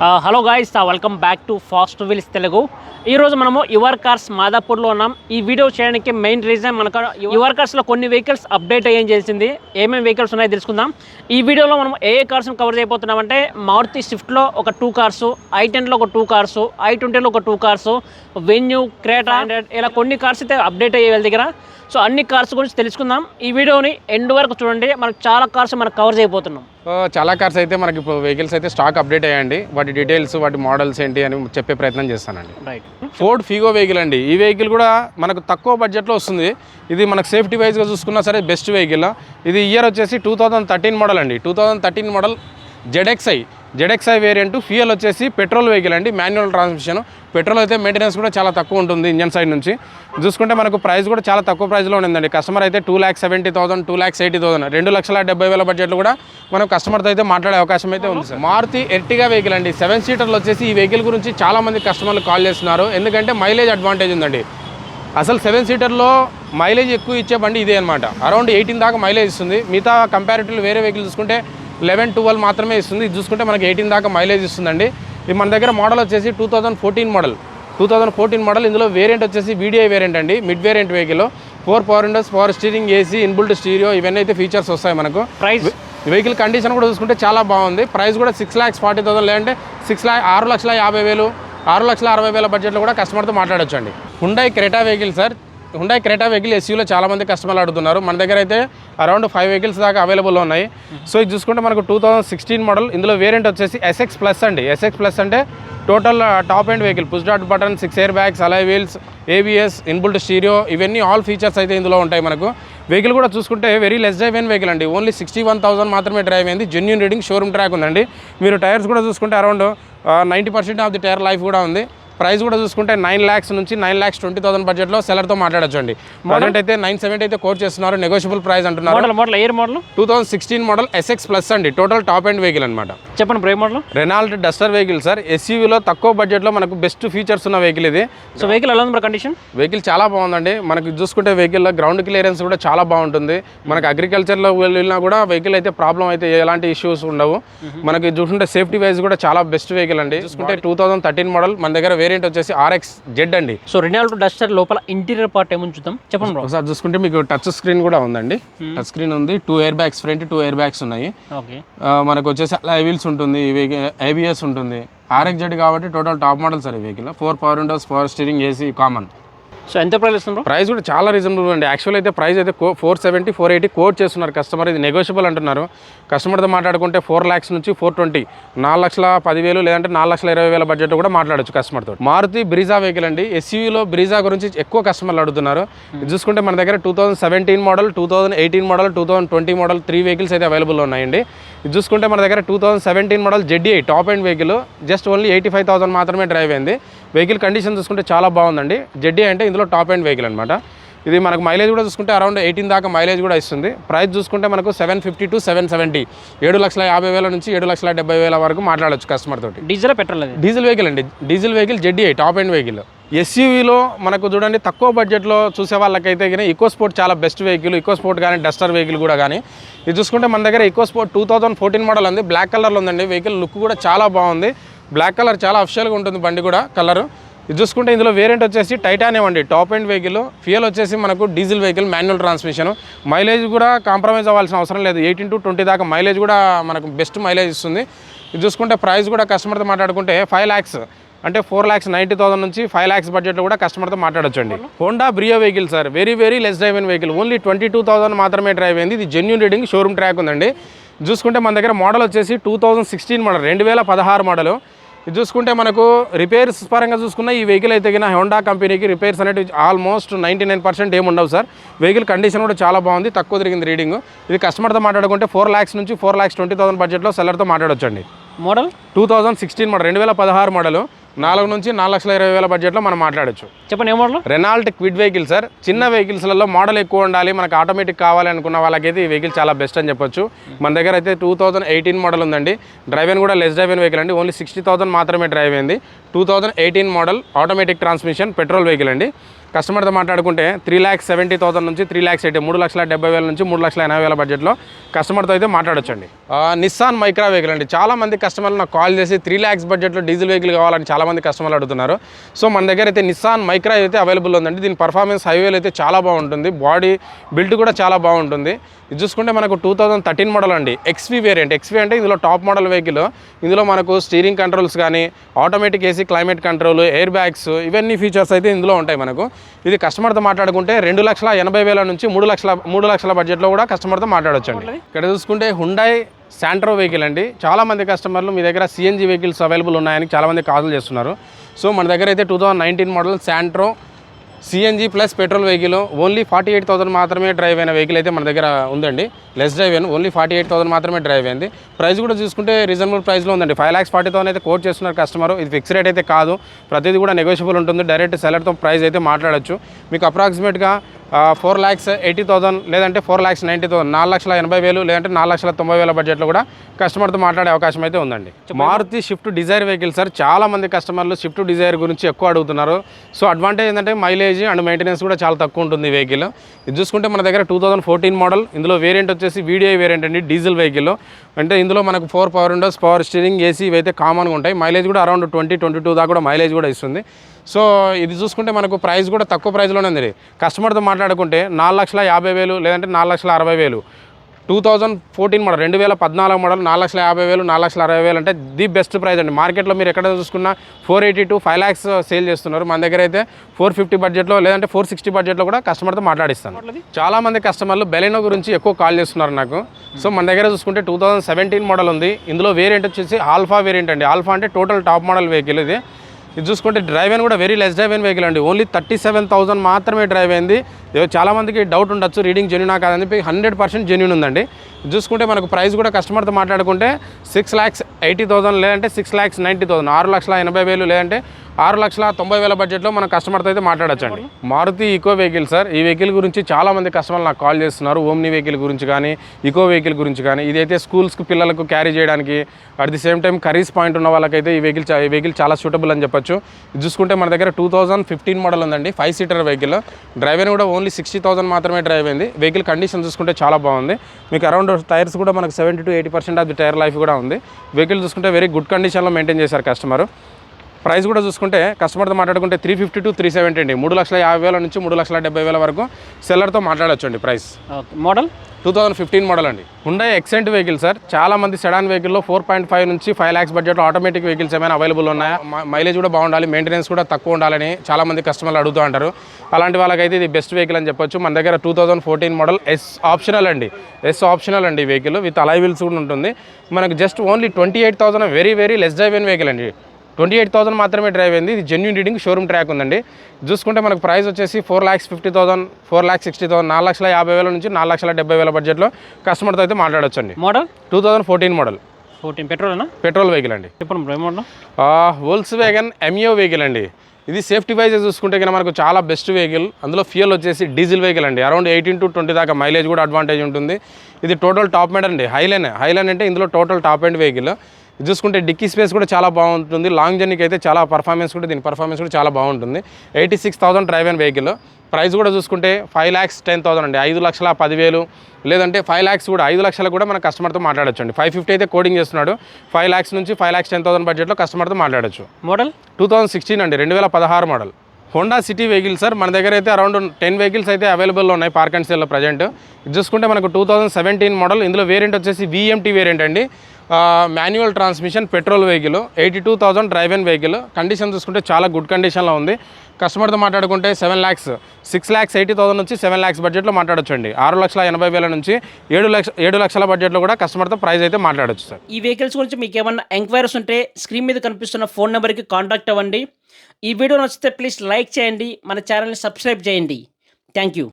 Hello guys welcome back to fast wheels Telugu ఈరోజు మనము your cars మాదాపూర్లో ఉన్నాం. ఈ వీడియో చేయడానికి మెయిన్ రీజన్ మనకు యువర్ కార్స్లో కొన్ని వెహికల్స్ అప్డేట్ అయ్యేం చేసింది. ఏమేమి వెహికల్స్ ఉన్నాయో తెలుసుకుందాం. ఈ వీడియోలో మనం ఏ ఏ కార్స్ని కవర్ చేయబోతున్నామంటే మారుతి స్విఫ్ట్లో ఒక టూ కార్సు ఐ టెన్లో ఒక టూ కార్సు ఐ ట్వంటీలో ఒక టూ కార్సు వెన్యూ క్రేటా ఇలా కొన్ని కార్స్ అయితే అప్డేట్ అయ్యే వాళ్ళ దగ్గర. సో అన్ని కార్స్ గురించి తెలుసుకుందాం. ఈ వీడియోని ఎండ్ వరకు చూడండి. మనకు చాలా కార్స్ మనం కవర్ చేయబోతున్నాం. చాలా కార్స్ అయితే మనకి ఇప్పుడు వెహికల్స్ అయితే స్టాక్ అప్డేట్ అయ్యండి వాటి డీటెయిల్స్ వాటి మోడల్స్ ఏంటి అని చెప్పే ప్రయత్నం చేస్తానండి. రైట్ ఫోర్డ్ ఫీగో వెహికల్ అండి. ఈ వెహికల్ కూడా మనకు తక్కువ బడ్జెట్లో వస్తుంది. ఇది మనకు సేఫ్టీ వైజ్గా చూసుకున్నా సరే బెస్ట్ వెహికల్. ఇది ఇయర్ వచ్చేసి టూ థర్టీన్ మోడల్ అండి. Two thirteen model ZXI ZXI variant fuel వచ్చేసి పెట్రోల్ వెహికల్ అండి మాన్యువల్ ట్రాన్స్మిషన్ పెట్రోల్ అయితే మెయింటెనెన్స్ కూడా చాలా తక్కువ ఉంటుంది ఇంజన్ సైడ్ నుంచి. చూసుకుంటే మనకు ప్రైస్ కూడా చాలా తక్కువ ప్రైస్లో ఉందండి. కస్టమర్ అయితే two lakhs seventy thousand two lakhs eighty thousand రెండు లక్షల డెబ్బై వేల బడ్జెట్లో కూడా మనం కస్టమర్తో అయితే మాట్లాడే అవకాశం అయితే ఉంది సార్ మారుతి ఎర్టిగా వెహికల్ అండి. సెవెన్ సీటర్లు వచ్చేసి ఈ వెహికల్ గురించి చాలామంది కస్టమర్లు కాల్ చేస్తున్నారు. ఎందుకంటే మైలేజ్ అడ్వాంటేజ్ ఉందండి. అసలు సెవెన్ సీటర్లో మైలేజ్ ఎక్కువ ఇచ్చే బండి ఇదే అనమాట అరౌండ్ ఎయిటీన్ దాకా మైలేజ్ ఇస్తుంది. మిగతా కంపారిటివ్లీ వేరే వెహికల్ చూసుకుంటే లెవెన్ ట్వెల్వ్ మాత్రమే ఇస్తుంది. ఇది చూసుకుంటే మనకి ఎయిటీన్ దాకా మైలేజ్ ఇస్తుందండి. ఇది మన దగ్గర మోడల్ వచ్చేసి two thousand fourteen model. Two thousand fourteen model. ఇందులో వేరియంట్ వచ్చేసి వీడిఐ వేరియంట్ అండి. Mid variant vehicle four power windows power steering AC inbuilt stereo ఇవన్నీ అయితే ఫీచర్స్ వస్తాయి మనకు. ప్రైస్ వెహికల్ కండిషన్ కూడా చూసుకుంటే చాలా బాగుంది. ప్రైస్ కూడా సిక్స్ ల్యాక్స్ ఫార్టీ థౌసండ్ లేదంటే సిక్స్ ల్యాక్ ఆరు లక్షల యాభై వేలు ఆరు లక్షల అరవై వేల బడ్జెట్లో కూడా కస్టమర్తో మాట్లాడొచ్చు అండి Hyundai Creta vehicle sir Hyundai Creta vehicle ఎస్యూలో చాలామంది కస్టమర్లు అడుగుతున్నారు. మన దగ్గర అయితే అరౌండ్ ఫైవ్ వెహికల్స్ దాకా అవైలబుల్ ఉన్నాయి. సో ఇది చూసుకుంటే మనకు టూ థౌసండ్ సిక్స్టీన్ మోడల్ ఇందులో వేరియంట్ వచ్చేసి ఎస్ఎక్స్ ప్లస్ అండి. ఎస్ఎక్స్ ప్లస్ అంటే total top end vehicle push dot button six air bags alloy wheels ABS inbuilt stereo ఇవన్నీ ఆల్ ఫీచర్స్ అయితే ఇందులో ఉంటాయి మనకు. వెహికల్ కూడా చూసుకుంటే వెరీ లెస్ డ్రైవ్ అయిన వెహికల్ అండి. ఓన్లీ సిక్స్టీ వన్ థౌసండ్ మాత్రమే డ్రైవ్ అయింది. జెన్యున్ రీడింగ్ షోరూమ్ ట్రాక్ ఉందండి. మీరు టైర్స్ కూడా చూసుకుంటే around ninety percent of the tyre life కూడా ఉంది. ప్రైస్ కూడా చూసుకుంటే నైన్ ల్యాక్స్ నుంచి నైన్ ల్యాక్స్ ట్వంటీ థౌసండ్ బడ్జెట్లో సెలర్తో మాట్లాడొచ్చు అండి. ప్రజెంట్ అయితే నైన్ సెవెంటీ అయితే కోట్ చేస్తున్నారు నెగోషియబుల్ ప్రైస్ అంటున్నారు. Model model air model two thousand sixteen model SX plus అండి టోటల్ టాప్ అండ్ వెహికల్ అనమాట చెప్పండి break model Renault Duster vehicle sir ఎస్యూవీలో తక్కువ బడ్జెట్లో మనకు బెస్ట్ ఫీచర్స్ ఉన్న వెహికల్ ఇది. సో వెహికల్ ఎలా ఉంది కండిషన్ వెహికల్ చాలా బాగుందండి. మనకి చూసుకుంటే వెహికల్ గ్రౌండ్ క్లియరెన్స్ కూడా చాలా బాగుంటుంది. మనకి అగ్రికల్చర్లో వెళ్ళినా కూడా వెహికల్ అయితే ప్రాబ్లం అయితే ఎలాంటి ఇష్యూస్ ఉండవు. మనకి చూసుకుంటే సేఫ్టీ వైజ్ కూడా చాలా బెస్ట్ వెహికల్ అండి. చూసుకుంటే టూ థౌసండ్ థర్టీన్ మోడల్ మన దగ్గర వేరియంట్ వచ్చేసి ఆర్ఎక్స్ జెడ్ అండి. సో రెనాల్డో డస్టర్ లోపల ఇంటీరియర్ పార్ట్ ఏమో చూద్దాం? చెప్పండి ఒకసారి చూసుకుంటే మీకు టచ్ స్క్రీన్ కూడా ఉందండి. టచ్ స్క్రీన్ ఉంది. Two air bags front two air bags ఉన్నాయి మనకు వచ్చేసి అలా వీల్స్ ఉంటుంది ఏబిఎస్ ఉంటుంది. ఆర్ఎక్స్ జెడ్ కాబట్టి టోటల్ టాప్ మోడల్ సార్ ఈ vehicle four power windows power steering AC common so ఎంత ప్రైస్ ఇస్తుంది ప్రైస్ కూడా చాలా రీజనబుల్ అండి. యాక్చువల్ అయితే ప్రైస్ అయితే four seventy four eighty quote చేస్తున్నారు కస్టమర్ ఇది నెగోషియబుల్ అంటున్నారు. కస్టమర్తో మాట్లాడుకుంటే ఫోర్ ల్యాక్స్ నుంచి ఫోర్ ట్వంటీ నాలుగు లక్షల పదివేలు లేదంటే నాలుగు లక్షల ఇరవై వేల బడ్జెట్ కూడా మాట్లాడొచ్చు కస్టమర్తో మారుతి బ్రీజా వెహికల్ అండి. ఎస్యూలో బ్రీజా గురించి ఎక్కువ కస్టమర్లు అడుగుతున్నారు. చూసుకుంటే మన దగ్గర two thousand seventeen model two thousand eighteen model two thousand twenty model three vehicles అయితే అవైలబుల్ ఉన్నాయండి. ఇది చూసుకుంటే మన దగ్గర two thousand seventeen model ZDI top end vehicle just only eighty five thousand మాత్రమే డ్రైవ్ అయింది. వెహికల్ కండిషన్ చూసుకుంటే చాలా బాగుందండి. జెడ్డీ అంటే ఇందులో టాప్ అండ్ వెహికల్ అనమాట ఇది మనకు మైలేజ్ కూడా చూసుకుంటే అరౌండ్ ఎయిటీన్ దాకా మైలేజ్ కూడా ఇస్తుంది. ప్రైస్ చూసుకుంటే మనకు seven fifty to seven seventy. ఏడు లక్షల యాభై వేల నుంచి ఏడు లక్షల డెబ్బై వేల వరకు మాట్లాడొచ్చు కస్టమర్ తోటి. డీజిల్ పెట్రోల్ డీజిల్ వెహికల్ అండి. Diesel vehicle ZDI top end vehicle. ఎస్యూవీలో మనకు చూడండి తక్కువ బడ్జెట్లో చూసే వాళ్ళకైతే కానీ ఈకో స్పోర్ట్ చాలా బెస్ట్ వెహికల్ ఈకో స్పోర్ట్ కానీ డస్టర్ వెహికల్ కూడా కానీ ఇది చూసుకుంటే మన దగ్గర EcoSport two thousand fourteen model ఉంది. బ్లాక్ కలర్లో ఉందండి. వెహికల్ లుక్ కూడా చాలా బాగుంది. బ్లాక్ కలర్ చాలా అఫిషియల్గా ఉంటుంది బండి కూడా కలర్ ఇది చూసుకుంటే ఇందులో వేరియంట్ వచ్చేసి టైటానియం అండి. టాప్ అండ్ వెహికల్ ఫ్యూయల్ వచ్చేసి మనకు diesel vehicle manual transmission mileage కూడా కాంప్రమైజ్ అవ్వాల్సిన అవసరం లేదు. ఎయిటీన్ టు ట్వంటీ దాకా మైలేజ్ కూడా మనకు బెస్ట్ మైలేజ్ ఇస్తుంది. ఇది చూసుకుంటే ప్రైస్ కూడా కస్టమర్తో మాట్లాడుకుంటే ఫైవ్ ల్యాక్స్ అంటే ఫోర్ ల్యాక్స్ నైంటీ థౌసండ్ నుంచి ఫైవ్ ల్యాక్స్ బడ్జెట్లో కూడా కస్టమర్తో మాట్లాడొచ్చండి Honda Brio vehicle sir very very less drive అయిన vehicle only twenty two thousand మాత్రమే డ్రైవ్ అయింది. ఇది జెన్యున్ రీడింగ్ షోరూమ్ ట్రాక్ ఉందండి. చూసుకుంటే మన దగ్గర మోడల్ వచ్చేసి టూ థౌజండ్ సిక్స్టీన్ మోడల్ రెండు వేల పదహారు మోడల్ ఇది చూసుకుంటే మనకు రిపేర్స్ పరంగా చూసుకున్న ఈ వెహికల్ అయితే కింద హోండా కంపెనీకి రిపేర్స్ అనేవి ఆల్మోస్ట్ నైంటీ నైన్ పర్సెంట్ ఏమి ఉండవు సార్. వెహికల్ కండిషన్ కూడా చాలా బాగుంది తక్కువ తిరిగింది రీడింగ్ ఇది కస్టమర్తో మాట్లాడుకుంటే ఫోర్ ల్యాక్స్ నుంచి ఫోర్ ల్యాక్స్ ట్వంటీ థౌసండ్ బడ్జెట్లో సెల్లర్తో మాట్లాడొచ్చండి. Model two thousand sixteen model రెండు వేల పదహారు మోడల్ నాలుగు నుంచి నాలుగు లక్షల ఇరవై వేల బడ్జెట్లో మనం మాట్లాడొచ్చు. చెప్పండి ఏ model? Renault Kwid vehicle sir చిన్న వెహికల్స్లలో మోడల్ ఎక్కువ ఉండాలి మనకు ఆటోమేటిక్ కావాలి అనుకున్న వాళ్ళకైతే ఈ వెహికల్ చాలా బెస్ట్ అని చెప్పొచ్చు. మన దగ్గర అయితే టూ థౌసండ్ ఎయిటీన్ మోడల్ ఉందండి. డ్రైవ్ అయిన కూడా లెస్ డ్రైవ్ అయిన వెహికల్ అండి. ఓన్లీ సిక్స్టీ థౌసండ్ మాత్రమే డ్రైవ్ అయింది two thousand eighteen model automatic transmission petrol vehicle అండి. కస్టమర్తో మాట్లాడుకుంటే త్రీ ల్యాక్స్ సెవెంటీ థౌసండ్ నుంచి త్రీ ల్యాక్స్ ఎయిటీ మూడు లక్షల డెబ్బై వేల నుంచి మూడు లక్షల ఎనభై వేల బడ్జెట్లో కస్టమర్తో అయితే మాట్లాడొచ్చండి. నిస్సాన్ మైక్రా వెహికల్ అండి. చాలా మంది కస్టమర్లు నాకు కాల్ చేసి త్రీ ల్యాక్స్ బడ్జెట్లో డీజిల్ వెహికల్ కావాలని చాలామంది కస్టమర్లు అడుగుతున్నారు. సో మన దగ్గర అయితే నిస్సాన్ మైక్రా అయితే అవైలబుల్ ఉందండి. దీని పర్ఫార్మెన్స్ హైవేలో అయితే చాలా బాగుంటుంది. బాడీ బిల్డ్ కూడా చాలా బాగుంటుంది. ఇది చూసుకుంటే మనకు టూ థౌజండ్ థర్టీన్ మోడల్ అండి. ఎక్స్వీ వేరియంట్ ఎక్స్వీ అంటే ఇందులో టాప్ మోడల్ వెహికల్ ఇందులో మనకు స్టీరింగ్ కంట్రోల్స్ కానీ automatic AC climate control air bags ఇవన్నీ ఫీచర్స్ అయితే ఇందులో ఉంటాయి మనకు. ఇది కస్టమర్తో మాట్లాడుకుంటే రెండు లక్షల ఎనభై వేల నుంచి మూడు లక్షల మూడు లక్షల బడ్జెట్లో కూడా కస్టమర్తో మాట్లాడొచ్చండి. ఇక్కడ చూసుకుంటే హుండాయ్ శాంట్రో వెహికల్ అండి. చాలా మంది కస్టమర్లు మీ దగ్గర సిఎన్జి వెహికల్స్ అవైలబుల్ ఉన్నాయని చాలా మంది కాల్ చేస్తున్నారు. సో మన దగ్గర అయితే two thousand nineteen model Santro CNG plus petrol vehicle only forty eight thousand మాత్రమే డ్రైవ్ అయిన వెహికల్ అయితే మన దగ్గర ఉందండి. లెస్ డ్రైవ్ అయిన ఓన్లీ ఫార్టీ ఎయిట్ థౌసండ్ మాత్రమే డ్రైవ్ అయింది. ప్రైస్ కూడా చూసుకుంటే రీజనబుల్ ప్రైస్లో ఉందండి. ఫైవ్ ల్యాక్స్ ఫార్టీ థౌసండ్ అయితే కోట్ చేస్తున్నారు కస్టమర్ ఇది ఫిక్స్ రేట్ అయితే కాదు. ప్రతిదీ కూడా నెగోషియబుల్ ఉంటుంది. డైరెక్ట్ సెలర్తో ప్రైస్ అయితే మాట్లాడొచ్చు. మీకు అప్రాక్సిమేట్గా ఫోర్ ల్యాక్స్ ఎయిటీ థౌసండ్ లేదంటే ఫోర్ ల్యాక్స్ నైంటీ థౌసండ్ నాలుగు లక్షల ఎనభై వేలు లేదంటే నాలుగు లక్షల తొంభై వేల బడ్జెట్లో కూడా కస్టమర్తో మాట్లాడే అవకాశం అయితే ఉందండి. Maruti Swift Dzire vehicle sir చాలా మంది కస్టమర్లు షిఫ్ట్ డిజైర్ గురించి ఎక్కువ అడుగుతున్నారు. సో అడ్వాంటేజ్ ఏంటంటే మైలేజ్ అండ్ మెయింటెనెన్స్ కూడా చాలా తక్కువ ఉంటుంది ఈ వెహికల్ ఇది చూసుకుంటే మన దగ్గర టూ థౌసండ్ ఫోర్టీన్ మోడల్ ఇందులో వేరియంట్ వచ్చేసి వీడిఐ వేరియంట్ అండి డీజిల్ వెహికల్ అంటే ఇందులో మనకు four power windows power steering AC ఇవైతే కామన్గా ఉంటాయి. మైలేజ్ కూడా అరౌండ్ ట్వంటీ ట్వంటీ టూ దాకా కూడా మైలేజ్ కూడా ఇస్తుంది. సో ఇది చూసుకుంటే మనకు ప్రైస్ కూడా తక్కువ ప్రైస్లోనే ఉంది. కస్టమర్తో మాట్లాడుకుంటే నాలుగు లక్షల యాభై వేలు లేదంటే నాలుగు లక్షల అరవై వేలు. టూ థౌజండ్ ఫోర్టీన్ మోడల్ రెండు వేల పద్నాలుగు మోడల్ నాలుగు లక్షల యాభై వేలు నాలుగు లక్షల అరవై వేలు అంటే ది బెస్ట్ ప్రైస్ అండి. మార్కెట్లో మీరు ఎక్కడ చూసుకున్నా four eighty to five lakhs sale చేస్తున్నారు. మన దగ్గర అయితే ఫోర్ ఫిఫ్టీ బడ్జెట్లో లేదంటే ఫోర్ సిక్స్టీ బడ్జెట్లో కూడా కస్టమర్తో మాట్లాడిస్తాను. చాలా మంది కస్టమర్లు బెలెనో గురించి ఎక్కువ కాల్ చేస్తున్నారు నాకు. సో మన దగ్గర చూసుకుంటే టూ థౌసండ్ సెవెంటీన్ మోడల్ ఉంది. ఇందులో వేరియంట్ వచ్చేసి ఆల్ఫా వేరియంట్ అండి. ఆల్ఫా అంటే టోటల్ టాప్ మోడల్ వెహికల్ ఇది. ఇది చూసుకుంటే డ్రైవ్ అయిన కూడా వెరీ లెస్ డ్రైవ్ అయిన వెహికల్ అండి. ఓన్లీ థర్టీ సెవెన్ థౌసండ్ మాత్రమే డ్రైవ్ అయింది. చాలామందికి చాలా మందికి డౌట్ ఉండొచ్చు రీడింగ్ జెన్యునా కాదని చెప్పి హండ్రెడ్ పర్సెంట్ జెన్యున్ ఉందండి. చూసుకుంటే మనకు ప్రైస్ కూడా కస్టమర్తో మాట్లాడుకుంటే సిక్స్ ల్యాక్స్ ఎయిటీ థౌసండ్ లేదంటే సిక్స్ ల్యాక్స్ నైంటీ థౌసండ్ ఆరు లక్షల ఎనభై వేలు లేదంటే ఆరు లక్షల తొంభై వేల బడ్జెట్లో మన కస్టమర్తో అయితే మాట్లాడొచ్చండి. మారుతి ఈకో వెహికల్ సార్ ఈ వెహికల్ గురించి చాలా మంది కస్టమర్లు నాకు కాల్ చేస్తున్నారు. ఓమ్ని వెహికల్ గురించి కానీ ఈకో వెహికల్ గురించి కానీ. ఇదైతే స్కూల్స్కి పిల్లలకు క్యారీ చేయడానికి అట్ ది సేమ్ టైం కరీస్ పాయింట్ ఉన్న వాళ్ళకైతే ఈ వెహికల్ ఈ వెహికల్ చాలా సూటబుల్ అని చెప్పొచ్చు. చూసుకుంటే మన దగ్గర టూ థౌసండ్ ఫిఫ్టీన్ మోడల్ ఉందండి ఫైవ్ సీటర్ వెహికల్ డ్రైవర్ కూడా ఓన్లీ సిక్స్టీ థౌసండ్ మాత్రమే డ్రైవ్ అయింది. వెహికల్ కండిషన్ చూసుకుంటే చాలా బాగుంది. మీకు అరౌండ్ టైర్స్ కూడా మనకు seventy to eighty percent of the tyre life కూడా ఉంది. వెహికల్ చూసుకుంటే వెరీ గుడ్ కండిషన్లో మెయింటైన్ చేశారు కస్టమర్ ప్రైస్ కూడా చూసుకుంటే కస్టమర్తో మాట్లాడుకుంటే three fifty to three seventy అండి. మూడు లక్షల యాభై వేల నుంచి మూడు లక్షల డెబ్బై వేల వరకు సెల్లర్తో మాట్లాడొచ్చు అండి price. Model? Two thousand fifteen model అండి. హుండై ఎక్సెంట్ వెహికల్ సార్ చాలా మంది సెడాన్ వెహికల్లో ఫోర్ పాయింట్ ఫైవ్ నుంచి ఫైవ్ ల్యాక్స్ బడ్జెట్లో ఆటోమేటిక్ వెహికల్స్ ఏమైనా అవైలబుల్ ఉన్నాయా? మైలేజ్ కూడా బాగుండాలి మెయింటెనెన్స్ కూడా తక్కువ ఉండాలని చాలా మంది కస్టమర్లు అడుగుతూ ఉంటారు అలాంటి వాళ్ళకైతే ఇది బెస్ట్ వెహికల్ అని చెప్పొచ్చు. మన దగ్గర two thousand fourteen model S optional అండి. ఎస్ ఆప్షనల్ అండి వెహికల్ విత్ అలై వీల్స్ కూడా ఉంటుంది. మనకు just only twenty eight thousand very very less drive vehicle అండి. ట్వంటీ ఎయిట్ థౌసండ్ మాత్రమే డ్రైవ్ అయింది. ఇది జెన్యున్ రీడింగ్ షోరూమ్ ట్రాక్ ఉందండి. చూసుకుంటే మనకు ప్రైస్ వచ్చేసి four lakhs fifty thousand four lakhs sixty thousand నాలుగు లక్షల యాభై వేల నుంచి నాలుగు లక్షల డెబ్బై వేల బడ్జెట్లో కస్టమర్తో అయితే మాట్లాడొచ్చండి model two thousand fourteen model fourteen petrol petrol vehicle అండి. వోల్స్ వ్యాగన్ ఎంఈఓ వెహికల్ అండి. ఇది సేఫ్టీ వైజ్ చూసుకుంటే కనుక మనకు చాలా బెస్ట్ వెహికల్ అందులో ఫ్యూయల్ వచ్చేసి డీజిల్ వెహికల్ అండి. అరౌండ్ ఎయిటీన్ టు ట్వంటీ దాకా మైలేజ్ కూడా అడ్వాంటేజ్ ఉంటుంది. ఇది టోటల్ టాప్ మెడ్ అండి. హైలైన్ హైలైన్ అంటే ఇందులో టోటల్ టాప్ ఎండ్ వెహికల్ ఇది చూసుకుంటే డిక్కీ స్పేస్ కూడా చాలా బాగుంటుంది. లాంగ్ జర్నీకి అయితే చాలా పర్ఫార్మెన్స్ కూడా దీని పర్ఫార్మెన్స్ కూడా చాలా బాగుంటుంది. Eighty six thousand drive and vehicle. Price కూడా చూసుకుంటే ఫైవ్ ల్యాక్స్ టెన్ థౌసండ్ అండి. ఐదు లక్షల పదివేలు లేదంటే ఫైవ్ ల్యాక్స్ కూడా ఐదు లక్షలు కూడా మన కస్టమర్తో మాట్లాడొచ్చు అండి ఫైవ్ ఫిఫ్టీ అయితే కోడింగ్ చేస్తున్నాడు. ఫైవ్ ల్యాక్స్ నుంచి ఫైవ్ ల్యాక్స్ టెన్ థౌసండ్ బడ్జెట్లో కస్టమర్తో మాట్లాడొచ్చు. మోడల్? టూ థౌసండ్ సిక్స్టీన్ అండి. రెండు వేల పదహారు model. Honda City vehicle sir. మన దగ్గర అయితే అరౌండ్ టెన్ వెహికల్స్ అయితే అవైలబుల్లో ఉన్నాయి పార్క్ అండ్ సేల్లో ప్రజెంట్. ఇది చూసుకుంటే మనకు టూ థౌసండ్ సెవెంటీన్ మోడల్. ఇందులో వేరియంట్ వచ్చేసి విఎంటీ వేరియంట్ అండి. Manual transmission petrol vehicle eighty two thousand drive and vehicle condition చూసుకుంటే చాలా గుడ్ కండిషన్లో ఉంది. కస్టమర్తో మాట్లాడుకుంటే seven lakhs six lakhs eighty thousand నుంచి సెవెన్ ల్యాక్స్ బడ్జెట్లో మాట్లాడొచ్చండి. ఆరు లక్షల ఎనభై వేల నుంచి ఏడు లక్ష ఏడు లక్షల బడ్జెట్లో కూడా కస్టమర్తో ప్రైస్ అయితే మాట్లాడొచ్చు సార్. ఈ వెహికల్స్ గురించి మీకు ఏమైనా ఎంక్వైరీస్ ఉంటే స్క్రీన్ మీద కనిపిస్తున్న ఫోన్ నెంబర్కి కాంటాక్ట్ అవ్వండి. ఈ వీడియో నచ్చితే ప్లీజ్ లైక్ చేయండి. మన ఛానల్ని సబ్స్క్రైబ్ చేయండి. Thank you.